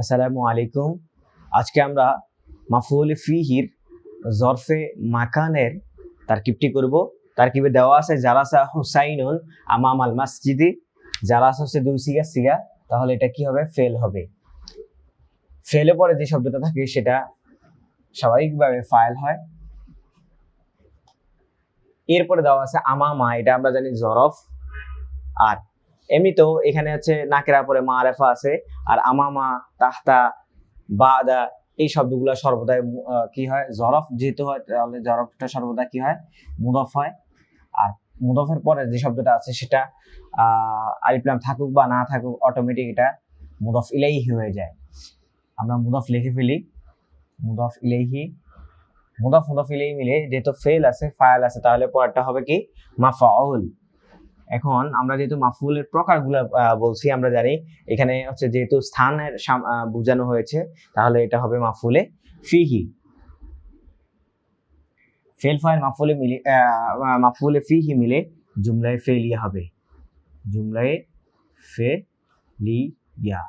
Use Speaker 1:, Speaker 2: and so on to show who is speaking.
Speaker 1: আসসালামু আলাইকুম। আজকে আমরা মাফুল ফিহির জরফে মাকানের তারকিবটি করব। তারকিবে দেওয়া আছে জালাসা হুসাইনুন আমাম আল মাসজিদি। জালাসা হচ্ছে দুই সিগা সিগা। তাহলে এটা কি হবে? ফেল হবে। ফেলে পরে যে শব্দটা থাকে সেটা স্বাভাবিকভাবে ফাইল হয়। এরপরে দেওয়া আছে আমামা, এটা আমরা জানি জরফ। আর এমনিতেও এখানে হচ্ছে নাকেরা পরে মারেফা আছে, আর আমামা, তাহতা, বাদা, এই শব্দগুলো সর্বদাই মু- কি হয়? জরফ যেহেতু হয়, তাহলে জরফটা সর্বদা কি হয়? মুদফ হয়। আর মুদফের পরে যে শব্দটা আছে সেটা আলিফলাম থাকুক বা না থাকুক অটোমেটিক এটা মুদফ ইলাইহি হয়ে যায়। আমরা মুদফ লিখে ফেলি। মুদফ ইলাইহি। মুদফ মুদফ ইলাইহি মিলে যেহেতু ফেল আছে, ফায়াল আছে, তাহলে পরেরটা হবে কি? মাফাউল এখন আমরা যেহেতু মাফুলের প্রকারগুলো বলছি, আমরা জানি এখানে হচ্ছে যেহেতু স্থানের বোঝানো হয়েছে, তাহলে এটা হবে মাফুলে ফিহি। ফেল ফাইল মাফুলে মিলে মাফুলে ফিহি মিলে জুমলায় ফেলিয়া হবে। জুমলায় ফেলিয়া।